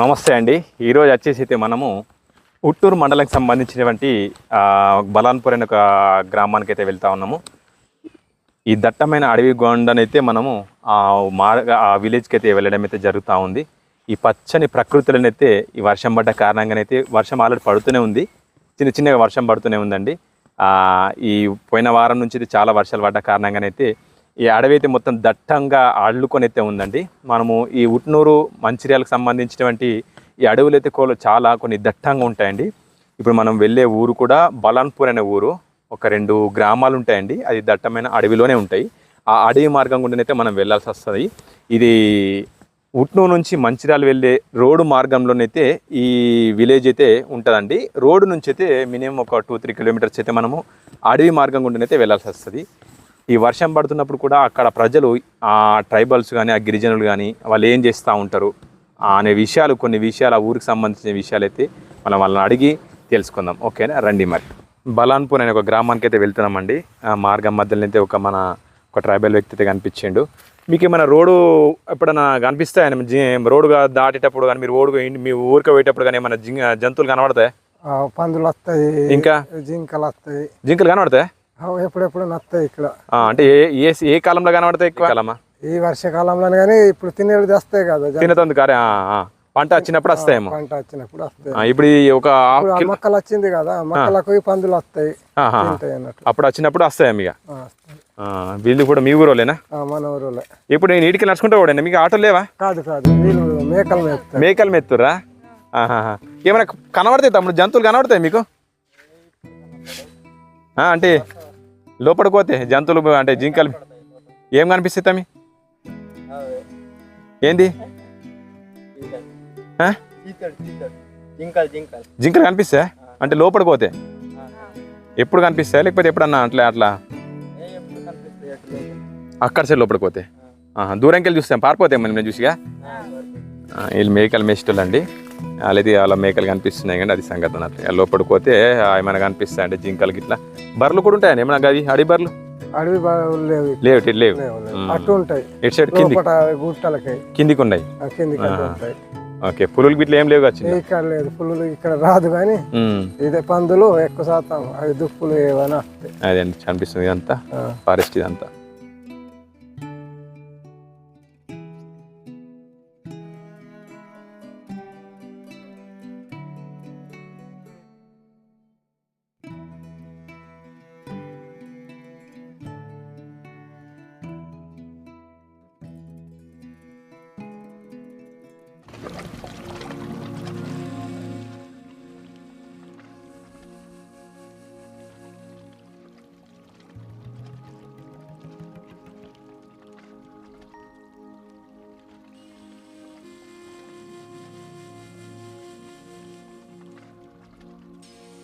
నమస్తే అండి. ఈరోజు వచ్చేసి అయితే మనము ఉట్టూరు మండలానికి సంబంధించినటువంటి బలాన్పూర్ అనే ఒక గ్రామానికి అయితే వెళ్తా ఉన్నాము. ఈ దట్టమైన అడవి గొండనైతే మనము ఆ మార్గ ఆ విలేజ్కి అయితే వెళ్ళడం అయితే జరుగుతూ ఉంది. ఈ పచ్చని ప్రకృతులనైతే ఈ వర్షం పడ్డ కారణంగానైతే వర్షం ఆల్రెడీ పడుతూనే ఉంది. చిన్న చిన్నగా వర్షం పడుతూనే ఉందండి. ఈ పోయిన వారం నుంచి చాలా వర్షాలు పడ్డ కారణంగానైతే ఈ అడవి అయితే మొత్తం దట్టంగా అల్లుకొని అయితే ఉందండి. మనము ఈ ఉట్నూరు మంచిర్యాలకు సంబంధించినటువంటి ఈ అడవులు అయితే కోలు చాలా కొన్ని దట్టంగా ఉంటాయండి. ఇప్పుడు మనం వెళ్ళే ఊరు కూడా బలాన్పూర్ అనే ఊరు. ఒక రెండు గ్రామాలు ఉంటాయండి. అది దట్టమైన అడవిలోనే ఉంటాయి. ఆ అడవి మార్గం గుండానైతే మనం వెళ్ళాల్సి వస్తుంది. ఇది ఉట్నూరు నుంచి మంచిర్యాల వెళ్ళే రోడ్డు మార్గంలోనైతే ఈ విలేజ్ అయితే ఉంటుందండి. రోడ్డు నుంచి అయితే మినిమం ఒక టూ త్రీ కిలోమీటర్స్ అయితే మనము అడవి మార్గం గుండానైతే వెళ్ళాల్సి వస్తుంది. ఈ వర్షం పడుతున్నప్పుడు కూడా అక్కడ ప్రజలు ఆ ట్రైబల్స్ కానీ ఆ గిరిజనులు కానీ వాళ్ళు ఏం చేస్తూ ఉంటారు అనే విషయాలు కొన్ని విషయాలు ఆ ఊరికి సంబంధించిన విషయాలు అయితే మనం వాళ్ళని అడిగి తెలుసుకుందాం. ఓకేనా? రండి మరి. బలాన్పూర్ అనే ఒక గ్రామానికి అయితే వెళ్తున్నామండి. ఆ మార్గం మధ్యలో అయితే ఒక మన ఒక ట్రైబల్ వ్యక్తి అయితే కనిపించిండు. మీకు ఏమైనా రోడ్డు ఎప్పుడైనా కనిపిస్తాయని జి- రోడ్డుగా దాటేటప్పుడు కానీ మీరు రోడ్డు మీ ఊరికి పోయేటప్పుడు కానీ ఏమైనా జంతువులు కనబడతాయి? పందులు వస్తాయి ఇంకా? జింకలు వస్తాయి జింకలు కనబడతాయి? ఎప్పుడెప్పుడు వస్తాయి ఇక్కడ. అంటే ఏ ఏ ఏ కాలంలో కనబడతాయి ఎక్కువ? కాలమా? ఈ వర్షాకాలంలోనే కానీ ఇప్పుడు తినేది తెస్తాయి కదా. తినతుంది కారే. పంట వచ్చినప్పుడు వస్తాయేమో. పంట వచ్చినప్పుడు వస్తాయి. ఆ, ఇప్పుడు ఒక మొక్కలు వచ్చింది కదా మొక్కలకు పందులు వస్తాయి. అప్పుడు వచ్చినప్పుడు వస్తాయేమో ఇక? ఆ, వస్తాయి. ఆ, వీళ్ళు కూడా మీ ఊరోలేనా ఆ, మన ఊరులే ఇప్పుడు నేను ఇంటికి నడుచుకుంటా కూడా మీకు ఆటో లేవా? కాదు కాదు. వీళ్ళు మేకలు మేపుతాయి మేకలు మెత్తురా. ఏమైనా కనబడతాయి తమ్ముడు? జంతువులు కనబడతాయి మీకు? ఆ, అంటే లోపలికి పోతే జంతువులు అంటే జింకలు ఏం కనిపిస్తుంది తమ్మి? ఏంది? జింకలు కనిపిస్తాయా? అంటే లోపలికి పోతే ఎప్పుడు కనిపిస్తాయా? లేకపోతే ఎప్పుడన్నా అట్లా అట్లా? అక్కడ సైడ్ లోపలికి పోతే దూరంకెళ్ళి దూరంకి వెళ్ళి చూస్తాం. పారిపోతాం మనం చూసిగా? వీళ్ళు మేకలు మేస్టోళ్ళు అండి వాళ్ళది వాళ్ళ మేకలు కనిపిస్తున్నాయి కానీ అది సంగతి అన్నట్లు లోపలికి పోతే ఏమైనా కనిపిస్తాయి అంటే జింకలకి ఇట్లా బర్రెలు కూడా ఉంటాయని ఏమన్నా గది? అడి బర్రెలు? అడవి లేవు. లేవు లేవు. అటు ఉంటాయి. ఇటు సైడ్ కింది గుట్టలకి. కిందికి ఉన్నాయి? కిందికి. ఉంటాయి. ఓకే పులులు గిట్ల ఏం లేవు వచ్చింది ఇక్కడ లేదు పులులు ఇక్కడ రాదు కానీ ఇదే పందులు ఎక్కువ శాతం అవి దుప్పులు ఏమైనా వస్తాయి. అదే అండి కనిపిస్తుంది ఇదంతా. ఫారెస్ట్ ఇదంతా.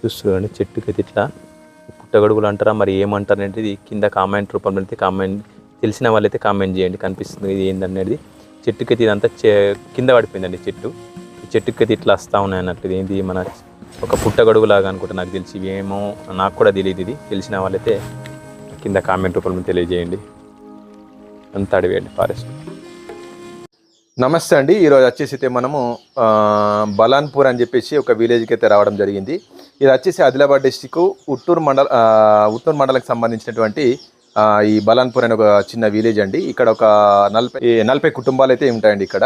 చూస్తున్నాడు చెట్టుకి అయితే ఇట్లా పుట్టగొడుగులు అంటారా మరి ఏమంటారు అనేది కింద కామెంట్ రూపంలో అయితే కామెంట్ తెలిసిన వాళ్ళైతే కామెంట్ చేయండి కనిపిస్తుంది ఇది ఏంటనేది చెట్టుకి అయితే ఇదంతా కింద పడిపోయిందండి చెట్టు. చెట్టుకి అయితే ఇట్లా వస్తూ ఉన్నాయి అన్నట్లు ఇది మన ఒక పుట్టగొడుగులాగా అనుకుంటా నాకు తెలిసి ఏమో నాకు కూడా తెలియదు ఇది. తెలిసిన వాళ్ళైతే కింద కామెంట్ రూపంలో తెలియజేయండి. అంత అడివేయండి ఫారెస్ట్. నమస్తే అండి. ఈరోజు వచ్చేసి అయితే మనము బలాన్పూర్ అని చెప్పేసి ఒక విలేజ్కి అయితే రావడం జరిగింది. ఇది వచ్చేసి ఆదిలాబాద్ డిస్టిక్ ఉట్టూరు మండల ఉత్తూరు ఉట్టూరు సంబంధించినటువంటి ఈ బలాన్పూర్ అనే ఒక చిన్న విలేజ్ అండి. ఇక్కడ ఒక నలభై నలభై కుటుంబాలు అయితే ఉంటాయండి ఇక్కడ.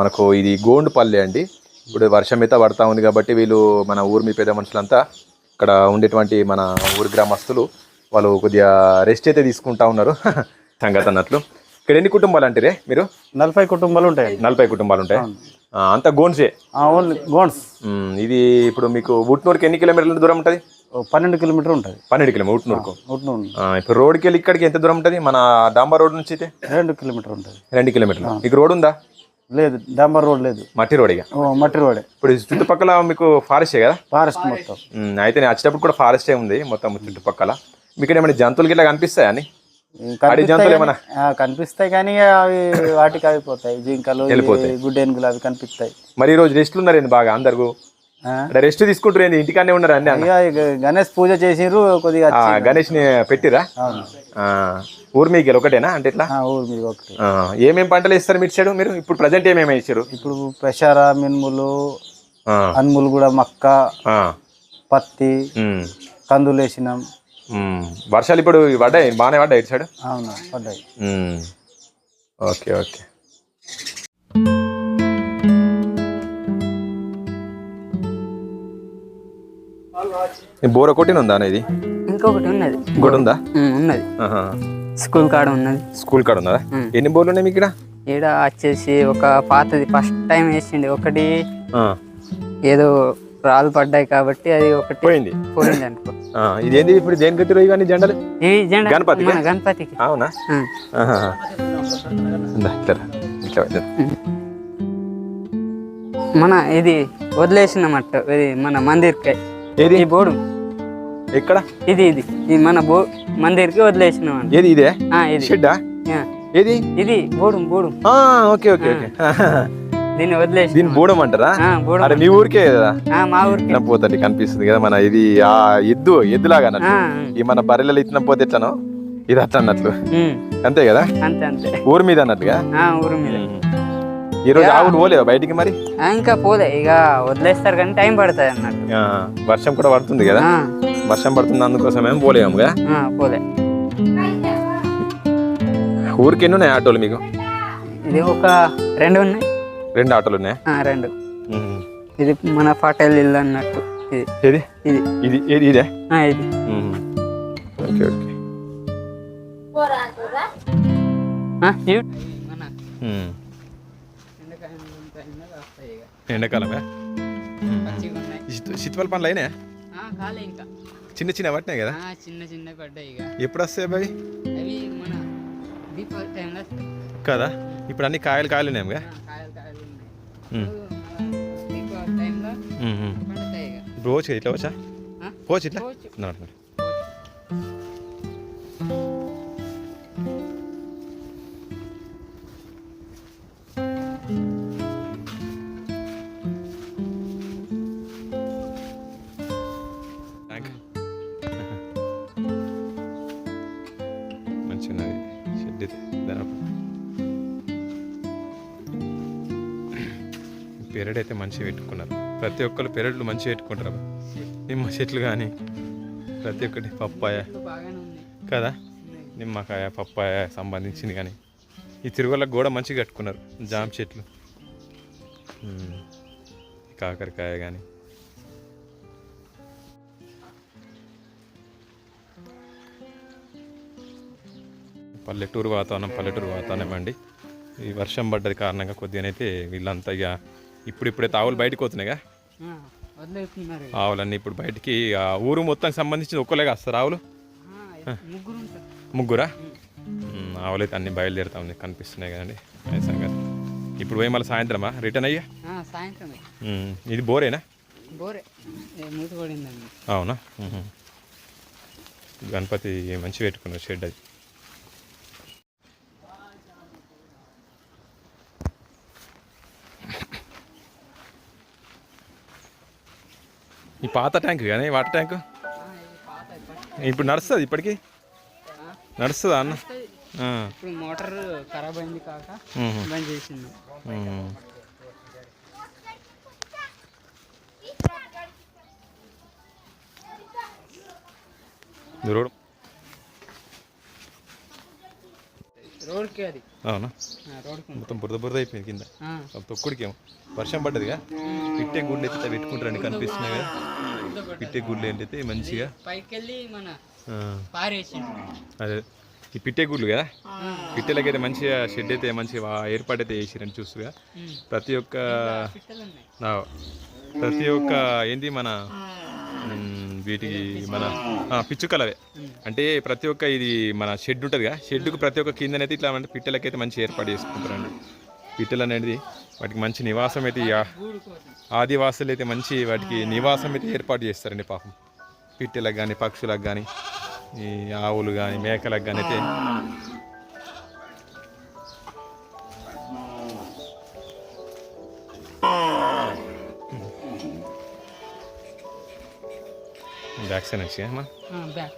మనకు ఇది గోండుపల్లి అండి. ఇప్పుడు వర్షం అయితే పడతా ఉంది కాబట్టి వీళ్ళు మన ఊరు మీ పేద మనుషులంతా ఇక్కడ ఉండేటువంటి మన ఊరు గ్రామస్తులు వాళ్ళు కొద్దిగా రెస్ట్ అయితే తీసుకుంటా ఉన్నారు. సంగతి అన్నట్లు. ఇక్కడ ఎన్ని కుటుంబాలు అంటారే మీరు? నలభై కుటుంబాలు ఉంటాయండి. నలభై కుటుంబాలు ఉంటాయి. అంతా గోన్సే? ఓన్లీ గోన్స్. ఇది ఇప్పుడు మీకు ఉట్నూరుకి ఎన్ని కిలోమీటర్ల దూరం ఉంటుంది? పన్నెండు కిలోమీటర్ ఉంటుంది. పన్నెండు కిలోమీటర్ ఉట్నూరుకు. ఉట్నూరు ఇప్పుడు రోడ్కి వెళ్ళి ఇక్కడికి ఎంత దూరం ఉంటుంది? మన డాంబర్ రోడ్ నుంచి అయితే? రెండు కిలోమీటర్ ఉంటుంది. రెండు కిలోమీటర్లు. మీకు రోడ్ ఉందా? లేదు డాంబర్ రోడ్ లేదు. మట్టి రోడ్ ఇక. మట్టి రోడే. ఇప్పుడు చుట్టుపక్కల మీకు ఫారెస్టే కదా? ఫారెస్ట్ మొత్తం. అయితే నేను వచ్చేటప్పుడు కూడా ఫారెస్టే ఉంది మొత్తం చుట్టుపక్కల. మీకు ఏమైనా జంతువులకి ఇట్లా కనిపిస్తాయా అని అడవి జంతువులు కనిపిస్తాయి? కానీ- ఆ, కనిపిస్తాయి కానీ అవి వాటికి అయిపోతాయి. జింకలు. ఇవి గుడ్డేనుగులు అవి కనిపిస్తాయి. మరి ఈ రోజు రెస్ట్లు ఉన్నారు ఏంది బాగా అందరు? రెస్ట్ తీసుకుంటారు ఇంటికానే ఉన్నారు అన్ని గణేష్ పూజ చేసిండ్రు కొద్దిగా గణేష్ని పెట్టిరా ఊరు మీకు ఒకటేనా అంటే ఇట్లా? ఊరు మీద ఒకటి. ఆ, ఏమేం పంటలు వేస్తారు మీరు సైడ్ మీరు? ఇప్పుడు ప్రజెంట్ ఏమేమి వేసారు ఇప్పుడు పెసర మినుములు అనుములు కూడా మక్క పత్తి కందులు వేసినాం. వర్షాలు ఇప్పుడు పడ్డాయి? బాగానే పడ్డాయి ఇటు సైడ్? అవును పడ్డాయి. Okay okay. బోర కొట్టిన ఉందా ఇది? ఇంకొకటి ఉన్నది. ఇంకోటి ఉందా? ఉన్నది. స్కూల్ కాడ ఉన్నది. స్కూల్ కాడ ఉందా ఎన్ని బోర్లు ఉన్నాయి మీకు ఇక్కడ? ఈడ వచ్చేసి ఒక పాతది. ఫస్ట్ టైం వేసింది ఒకటి ఏదో రాళ్ళు పడ్డాయి కాబట్టి అది ఒకటి పోయింది. పోయింది అనుకో. ఇదేంది ఇప్పుడు దేని కట్టిరు ఇవన్నీ జెండలు? జెండా. గణపతికా? అవునా? ఇట్లా. మన ఇది వదిలేసినమట్ట ఇది మన మందిర్కి. ఏది? ఈ బోర్డు ఎక్కడ? ఇది ఇది. ఇది మన బో మందిర్కి వదిలేసినామంట ఏది ఇదే? ఇది. షెడ్డా? ఏది? ఇది బోడు బోడు. Okay okay okay. దీన్ని వదిలేసి. దీన్ని బూడం అంటారా అరే మీ ఊరికే కదా? మా ఊరికి. కనిపిస్తుంది కదా మన ఇది ఆ ఎద్దు ఎద్దులాగా అన్నట్టు ఆ, ఈ మన బర్రెలలో ఇట్లా పోతే ఎట్లనో? ఇది అట్లా అన్నట్లు. అంతే కదా? అంతే అంతే. ఊరి మీద అన్నట్టుగా ఊరు మీద. ఈ రోజు ఆవులు పోలేవా బయటికి మరి? ఇంకా పోలే. ఇక వదిలేస్తారు కానీ టైం పడుతుంది అన్నట్టు. వర్షం కూడా పడుతుంది కదా? వర్షం పడుతుంది అందుకోసం ఏం పోలేము కదా ఆ, పోలే. ఊరికి ఎన్ని ఉన్నాయి ఆటోలు మీకు? ఇది ఒక రెండు ఉన్నాయి. రెండు ఆటోలు ఉన్నాయి? ఆ, రెండు. ఇది మన పటేల్ ఇల్లు అన్నట్టు. ఇది. ఇది. ఇది ఏది ఇదే? ఆ, ఇది. Okay okay. ఎండాకాలమే? శీతల పనులు అయినాయి? ఆ, కాలే ఇంకా. చిన్న చిన్న పట్టినాయి కదా? ఆ, చిన్న చిన్న పడ్డాయి ఎప్పుడు వస్తాయి వస్తాయి. కదా? ఇప్పుడు అన్ని కాయలు కాయలు ఉన్నాయి కదా ఆ, కాయలు కాయలు ఉన్నాయి ఉమ్. ఇప్పుడు పోవచ్చు ఇట్లా వచ్చా? పోవచ్చు ఇట్లా? పెరడ్ అయితే మంచిగా పెట్టుకున్నారు. ప్రతి ఒక్కరు పెరడ్లు మంచిగా పెట్టుకుంటారు నిమ్మ చెట్లు కానీ ప్రతి ఒక్కటి పప్పాయ కదా? నిమ్మకాయ పప్పాయ సంబంధించింది కానీ ఈ తిరుగుళ్ళకు కూడా మంచిగా కట్టుకున్నారు జామ చెట్లు. కాకరకాయ కానీ పల్లెటూరు వాతావరణం పల్లెటూరు వాతావరణం అండి. ఈ వర్షం పడ్డది కారణంగా కొద్దిగానైతే వీళ్ళంతా ఇక ఇప్పుడిప్పుడే ఆవులు బయటకు పోతున్నాయిగా. ఆవులన్నీ ఇప్పుడు బయటికి ఊరు మొత్తం సంబంధించి ఒక్కలేగా వస్తారు ఆవులు ముగ్గురు ఆవులైతే అన్ని బయలుదేరుతా ఉంది కనిపిస్తున్నాయి కదండి. సంగతి. ఇప్పుడు పోయి మళ్ళీ సాయంత్రమా? రిటర్న్ అయ్యా? ఇది బోరేనా? అవునా. గణపతి మంచి పెట్టుకున్నారు షెడ్ అది. పాత ట్యాంక్ కానీ వాటర్ ట్యాంక్? ఇప్పుడు నడుస్తుంది ఇప్పటికి? నడుస్తుందా అన్న. ఇప్పుడు మోటార్ ఖరాబ్ అయింది కాక. బంద్ చేసింది. రోడ్. రోడ్కి అది. అవునా. మొత్తం బురద బురద అయిపోయింది కింద. తొక్కుడికేమో. వర్షం పడ్డదిగా? పిట్టే గుడ్లు అయితే ఇట్లా పెట్టుకుంటారని కనిపిస్తున్నాయి కదా. పిట్టే గుడ్లు ఏంటైతే మంచిగా? అదే ఈ పిట్టే గుడ్లు కదా? పిట్టెలకైతే మంచిగా షెడ్ అయితే మంచిగా వా- ఏర్పాటైతే చేసిరని చూస్తుగా. ప్రతి ఒక్క ప్రతి ఒక్క ఏంది మన వీటికి మన పిచ్చుకలవే. అంటే ప్రతి ఒక్క ఇది మన షెడ్ ఉంటుందిగా. షెడ్కు ప్రతి ఒక్క కిందనైతే ఇట్లా అంటే పిట్టలకైతే మంచి ఏర్పాటు చేసుకుంటారండి పిట్టలు అనేది వాటికి మంచి నివాసం అయితే ఆదివాసులు అయితే మంచి వాటికి నివాసం అయితే ఏర్పాటు చేస్తారండి పాపం. పిట్టెలకు కానీ పక్షులకు కానీ ఈ ఆవులు కానీ మేకలకు కానీ అయితే బ్యాక్ సైడ్ నుంచి అమ్మా బ్యాక్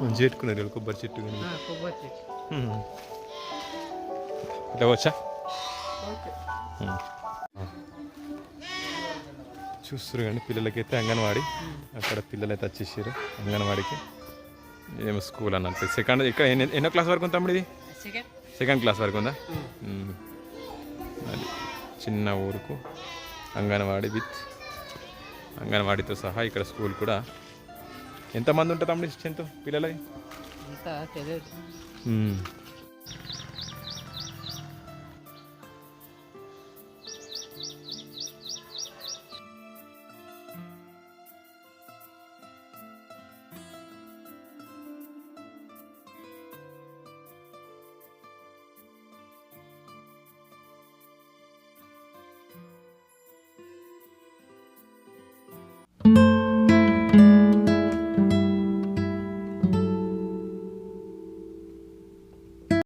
మంచిగా పెట్టుకున్నారు వీళ్ళు కొబ్బరి చెట్టు కానీ కొబ్బరి చెట్టు Hmm. ఇట్లా వచ్చా చూస్తారు కానీ పిల్లలకైతే అంగన్వాడి. అక్కడ పిల్లలు అయితే వచ్చేసారు అంగన్వాడికి. ఏమో స్కూల్ అన్నట్టు. సెకండ్ ఇక్కడ ఎన్ని- క్లాస్ వరకు ఉంది తమ్ముడు ఇది సెకండ్ క్లాస్ వరకు ఉందా. అది చిన్న ఊరుకు అంగన్వాడి విత్ అంగన్వాడితో సహా ఇక్కడ స్కూల్ కూడా. ఎంతమంది ఉంటుంది తమ్ముడు స్ట్రెంత్ మ్మ్.